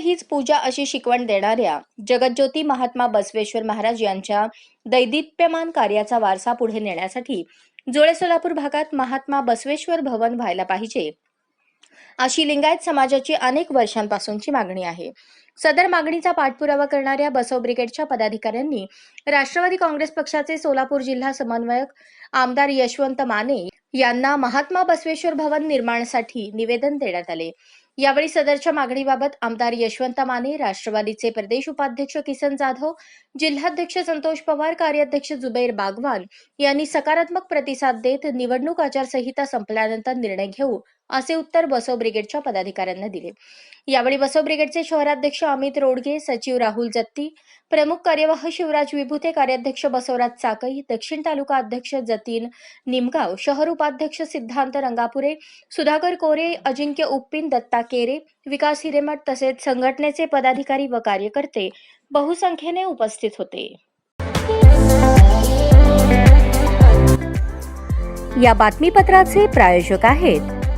हीच पूजा अशी शिकवण देणाऱ्या जगज्योती महात्मा बसवेश्वर महाराज यांच्या दैदिप्यमान कार्याचा वारसा पुढे नेण्यासाठी जुळे सोलापूर भागात महात्मा बसवेश्वर भवन व्हायला पाहिजे अशी लिंगायत समाजाची अनेक वर्षांपासूनची मागणी आहे. सदर मागणीचा पाठपुरावा करणाऱ्या बसव ब्रिगेडच्या पदाधिकाऱ्यांनी राष्ट्रवादी काँग्रेस पक्षाचे सोलापूर जिल्हा समन्वयक आमदार यशवंत माने यांना महात्मा बसवेश्वर भवन निर्माणासाठी निवेदन देण्यात आले. यावेळी सदरच्या मागणीबाबत आमदार यशवंत माने राष्ट्रवादीचे प्रदेश उपाध्यक्ष किसन जाधव जिल्हाध्यक्ष संतोष पवार कार्याध्यक्ष जुबैर बागवान यांनी सकारात्मक प्रतिसाद देत निवडणूक आचारसंहिता संपल्यानंतर निर्णय घेऊ. असे उत्तर बसव ब्रिगेडच्या पदाधिकाऱ्यांना दिले. यावेळी बसव ब्रिगेडचे शहराध्यक्ष अमित रोडगे सचिव राहुल जत्ती प्रमुख कार्यवाह शिवराज विभूते कार्याध्यक्ष बसवराज चाकई दक्षिण तालुका अध्यक्ष जतीन निमगाव शहर उपाध्यक्ष सिद्धांत रंगापुरे सुधाकर कोरे अजिंक्य उप्पिन दत्ता केरे विकास हिरेमठ तसेच संघटनेचे पदाधिकारी व कार्यकर्ते बहुसंख्येने उपस्थित होते. या बातमीपत्राचे प्रायोजक आहेत